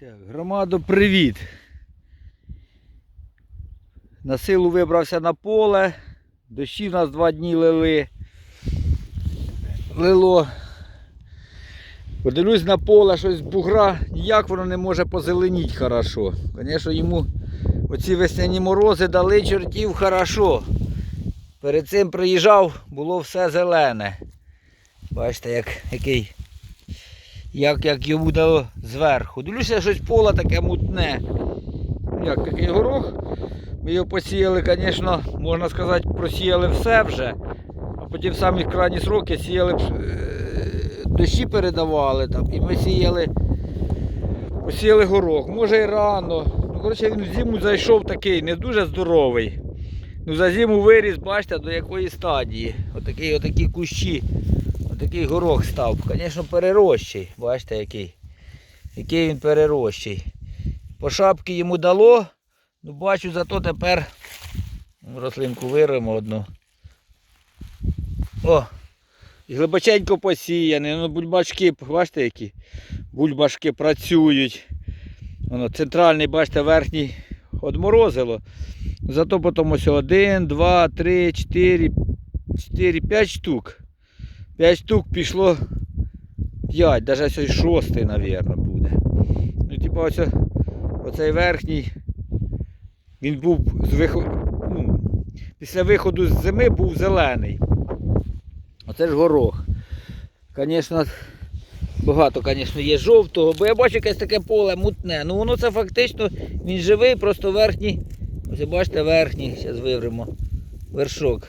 Так, громадо, привіт. На силу вибрався на поле. Дощі в нас два дні лили. Лило. Подивлюсь на поле, щось бугра, ніяк воно не може позеленіти хорошо. Звісно, йому оці весняні морози дали чортів хорошо. Перед цим приїжджав, було все зелене. Бачите, як, який як, як йому дало зверху. Дивлюся, щось поле таке мутне. Як такий горох. Ми його посіяли, звісно, можна сказати, просіяли все вже. А потім в самі крайні сроки сіяли, е, дощі передавали там, і ми сіяли, посіяли горох. Може і рано. Ну, коротше, він в зиму зайшов такий, не дуже здоровий. Ну, за зиму виріс, бачите, до якої стадії. Отакий, отакі кущі. Отакий горох став. Звісно, перерощий. Бачите, який. Який він перерощий. По шапки йому дало. Ну бачу, зато тепер рослинку виримо одну. О! І глибоченько посіяний. Ну, бульбашки, бачите, які бульбашки працюють. Воно центральний, бачите, верхній одморозило. Зато потім ось один, два, три, чотири, чотири, п'ять штук. П'ять штук пішло 5, навіть ось шостий, мабуть, буде. Ну, типу, ось оцей верхній, він був з виход... ну, після виходу з зими був зелений. Оце ж горох. Звісно, багато, звісно, є жовтого, бо я бачу якесь таке поле мутне. Ну воно це фактично, він живий, просто верхній. Ось бачите, верхній, зараз вивримо. Вершок.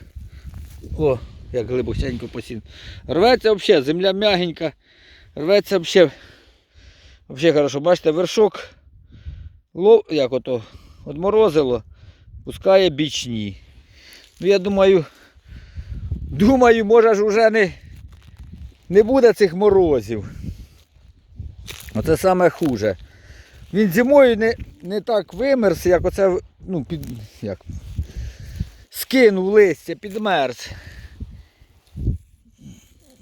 О, як глибоченько посін. Рветься взагалі, земля м'ягенька. Рветься взагалі. Взагалі хорошо. Бачите, вершок лов, як ото, одморозило, пускає бічні. Ну я думаю, думаю, може ж вже не, не буде цих морозів. Оце саме хуже. Він зимою не, не так вимерз, як оце, ну, під, як, скинув листя, підмерз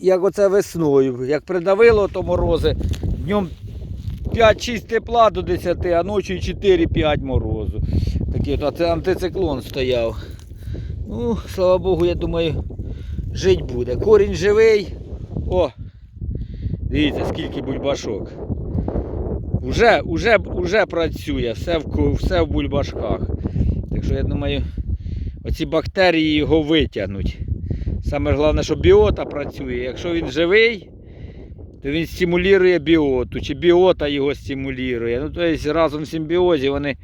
як оце весною. Як придавило, то морози. Днем 5-6 тепла до 10, а ночі 4-5 морозу. Такий от антициклон стояв. Ну, слава Богу, я думаю, жить буде. Корінь живий. О! Дивіться, скільки бульбашок. Уже, уже, уже працює, все в, все в бульбашках. Так що я думаю, оці бактерії його витягнуть. Саме головне, що біота працює. Якщо він живий, то він стимулює біоту, чи біота його стимулює. Ну, тобто разом в симбіозі вони,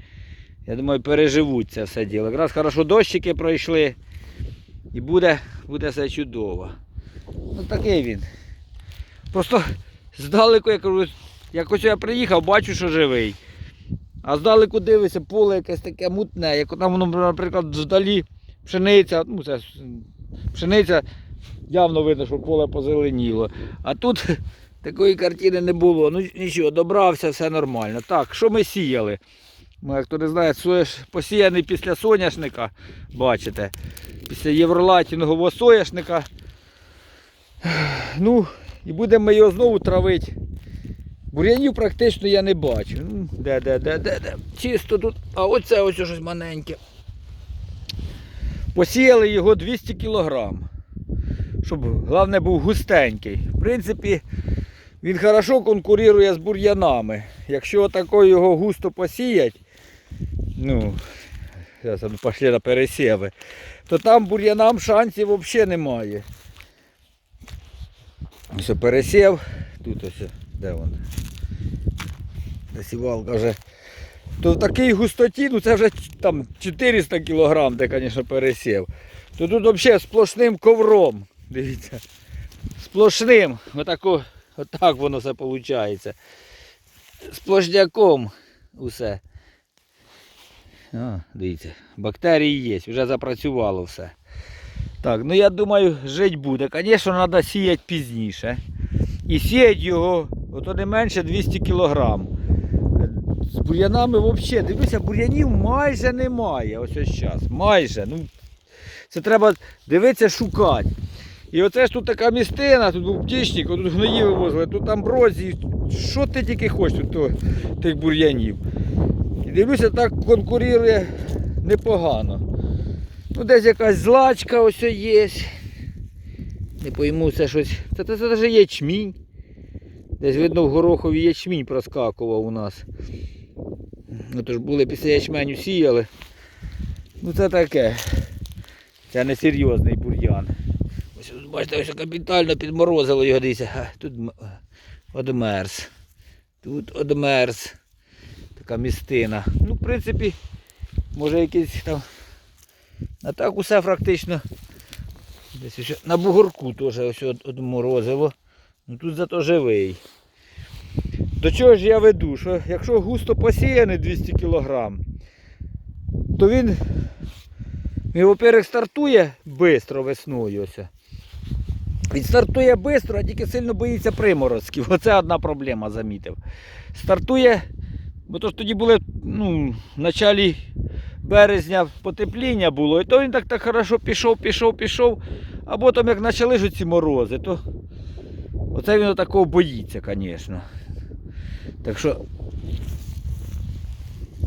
я думаю, переживуть це все діло. Якраз хорошо дощики пройшли і буде, буде все чудово. Ну такий він. Просто здалеку, я кажу, якось я приїхав, бачу, що живий. А здалеку дивишся, поле якесь таке мутне, як там наприклад, вдалі пшениця, ну це пшениця явно видно, що поле позеленіло. А тут такої картини не було. Ну нічого, добрався, все нормально. Так, що ми сіяли? Ну, як хто не знає, сояш посіяний після соняшника, бачите, після євролатінгового соняшника. Ну, і будемо ми його знову травити. Бур'янів практично я не бачу. Ну, де, де, де, де, де. Чисто тут. А оце ось щось маленьке. Посіяли його 200 кг. Щоб головне був густенький. В принципі, він хорошо конкурує з бур'янами. Якщо тако його густо посіять, ну, зараз пішли на пересіви, то там бур'янам шансів взагалі немає. Ось пересів, тут ось, де він? Засівалка вже. То в такій густоті, ну це вже там 400 кг, де, звісно, пересів. То тут взагалі сплошним ковром. Дивіться. Сплошним. Отако, отак воно все виходить. Сплошняком усе. О, дивіться, бактерії є, вже запрацювало все. Так, ну я думаю, жить буде. Звісно, треба сіяти пізніше. І сіяти його ото не менше 200 кг. З бур'янами взагалі, дивися, бур'янів майже немає. Ось ось зараз. Майже. Ну, це треба дивитися, шукати. І оце ж тут така містина, тут був птічник, тут гної вивозили, тут амброзії. Що ти тільки хочеш тут того- тих бур'янів. І дивлюся, так конкурує непогано. Ну, десь якась злачка ось є. Не пойму, це щось. Це, це, це, це ячмінь. Десь видно в горохові ячмінь проскакував у нас. Ну то ж були після ячменю сіяли. Ну це таке. Це не серйозний бур'ян. Ось бачите, ось капітально підморозило його дивіться. Тут одмерз. Тут одмерз. Така містина. Ну, в принципі, може якийсь там. А так усе практично. Десь ще на бугорку теж ось одморозило. Ну тут зато живий. До чого ж я веду? Що якщо густо посіяний 200 кг, то він, во-первых, стартує швидко весною. Ось. Він стартує швидко, а тільки сильно боїться приморозків. Оце одна проблема, замітив. Стартує, бо то ж тоді були ну, в началі березня потепління було, і то він так так хорошо пішов, пішов, пішов. А потім як почали ж ці морози, то оце він такого боїться, звісно. Так що.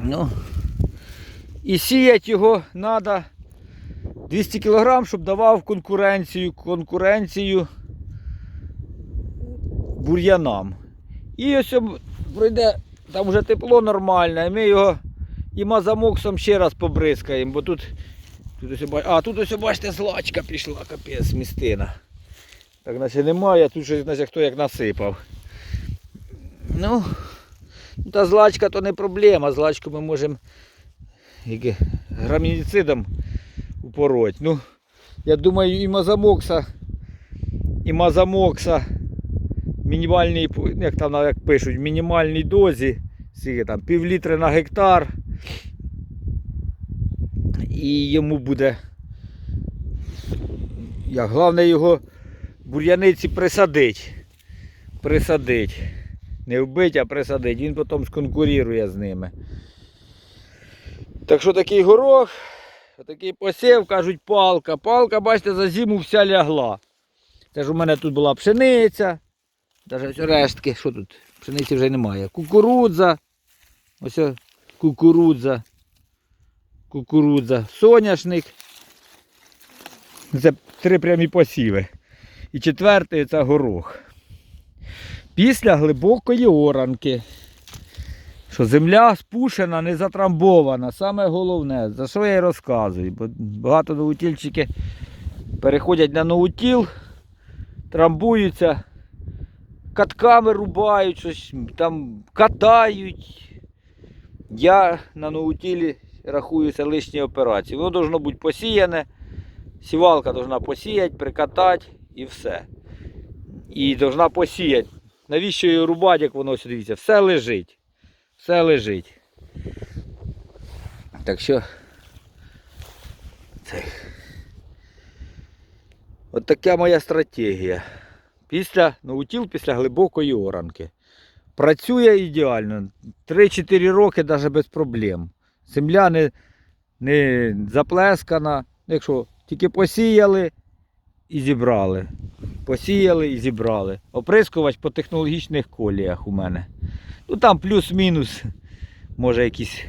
Ну. І сіять його треба 200 кг, щоб давав конкуренцію, конкуренцію бур'янам. І ось пройде, там вже тепло нормальне, і ми його і мазамоксом ще раз побризкаємо, бо тут, тут ось, а, тут ось бачите, злачка пішла, капець, містина. Так наче немає, тут щось наче хто як насипав. Ну, та злачка то не проблема. Злачку ми можемо грамініцидом упороть. Ну, я думаю, і мазамокса, і мазамокса мінімальній, по- як там як пишуть, мінімальній дозі, скільки там, пів літри на гектар. І йому буде. Як головне його бур'яниці присадить. Присадить. Не вбить, а присадить. Він потім сконкурує з ними. Так що такий горох, такий посів, кажуть, палка. Палка, бачите, за зиму вся лягла. Це ж у мене тут була пшениця. Навіть рештки, що тут? Пшениці вже немає. Кукурудза. Ось кукурудза. Кукурудза. Соняшник. Це три прямі посіви. І четвертий це горох. Після глибокої оранки. Що земля спушена, не затрамбована. Саме головне, за що я і розказую. Бо багато новутільчики переходять на новутіл, трамбуються, катками рубають, щось там катають. Я на новутілі рахуюся лишні операції. Воно должно бути посіяне. Сівалка должна посіяти, прикатати і все. І должна посіяти. Навіщо її рубати, як воно сюди дивіться? Все лежить. Все лежить. Так що. От така моя стратегія. Після наутіл, після глибокої оранки. Працює ідеально. 3-4 роки навіть без проблем. Земля не, не заплескана. Якщо тільки посіяли і зібрали. Посіяли і зібрали. Оприскувач по технологічних коліях у мене. Ну там плюс-мінус, може якісь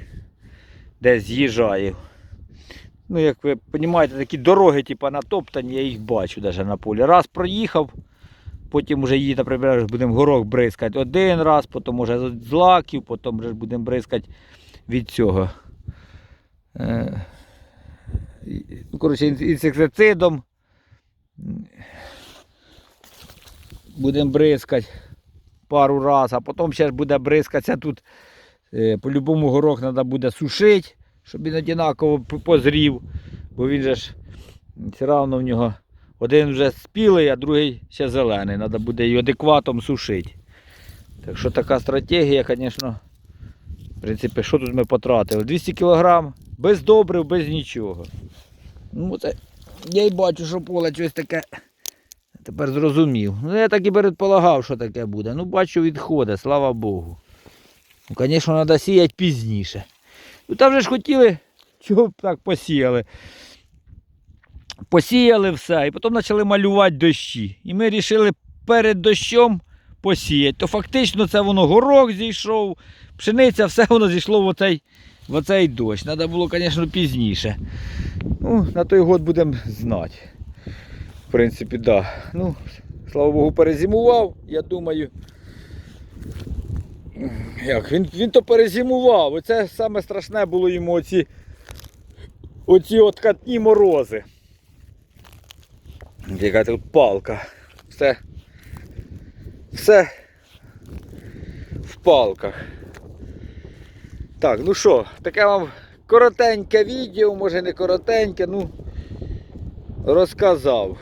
десь з'їжджає. Ну, як ви розумієте, такі дороги, типу, натоптані, я їх бачу навіть на полі. Раз проїхав, потім вже її, наприклад, будемо горох бризкати один раз, потім може з лаків, потім вже будемо бризкати від цього. Е, ну, коротше, ін- інсектицидом. Будемо бризкати пару разів, а потім ще ж буде бризкатися тут. е, По-любому горох треба буде сушити, щоб він однаково позрів. Бо він же ж все одно в нього один вже спілий, а другий ще зелений. Треба буде її адекватом сушити. Так що така стратегія, звісно, в принципі, що тут ми потратили? 200 кг без добрив, без нічого. Ну, це, я й бачу, що поле щось таке. Тепер зрозумів. Ну, я так і передполагав, що таке буде. Ну, бачу, відходить, слава Богу. Ну, звісно, треба сіяти пізніше. Ну, там же ж хотіли, чого б так посіяли. посіяли все, і потім почали малювати дощі. І ми вирішили перед дощом посіяти. То фактично це воно горох зійшов, пшениця, все воно зійшло в оцей, в оцей дощ. Треба було, звісно, пізніше. Ну, на той год будемо знати. В принципі, так. Да. Ну, слава Богу, перезимував, я думаю. Як? Він, він то перезимував. Оце саме страшне було йому оці, оці от катні морози. Яка тут палка. Все. Все в палках. Так, ну що, таке вам коротеньке відео, може не коротеньке, ну розказав.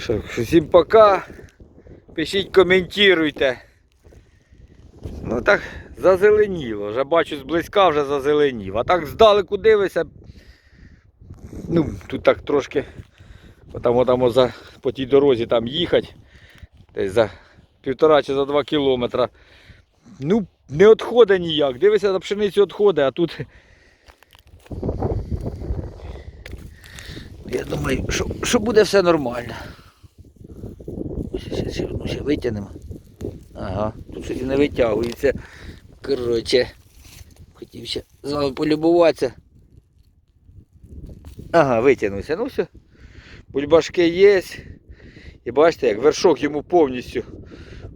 Що, всім пока. Пишіть, коментуйте. Ну так зазеленіло. Вже бачу зблизька вже зазеленів. А так здалеку дивишся. Ну, тут так трошки отам, отам за, по тій дорозі там їхати. Десь за півтора чи за два кілометра. Ну, не відходить ніяк. Дивишся на пшеницю відходить, а тут. Я думаю, що, що буде все нормально. Ще, ще, ще витягнемо. Ага, тут щось не витягується. Коротше, хотів ще з вами полюбуватися. Ага, витягнувся. Ну все. Бульбашки є. І бачите, як вершок йому повністю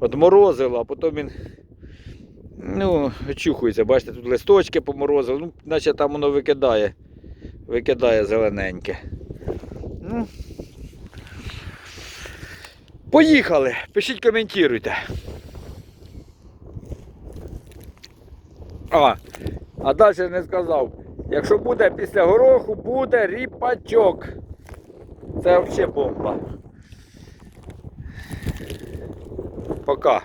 одморозило, а потім він ну, очухується. Бачите, тут листочки поморозили, ну, наче там воно викидає. Викидає зелененьке. Ну. Поїхали! Пишіть, коментуйте. А, а далі не сказав. Якщо буде після гороху, буде ріпачок. Це взагалі бомба. Пока.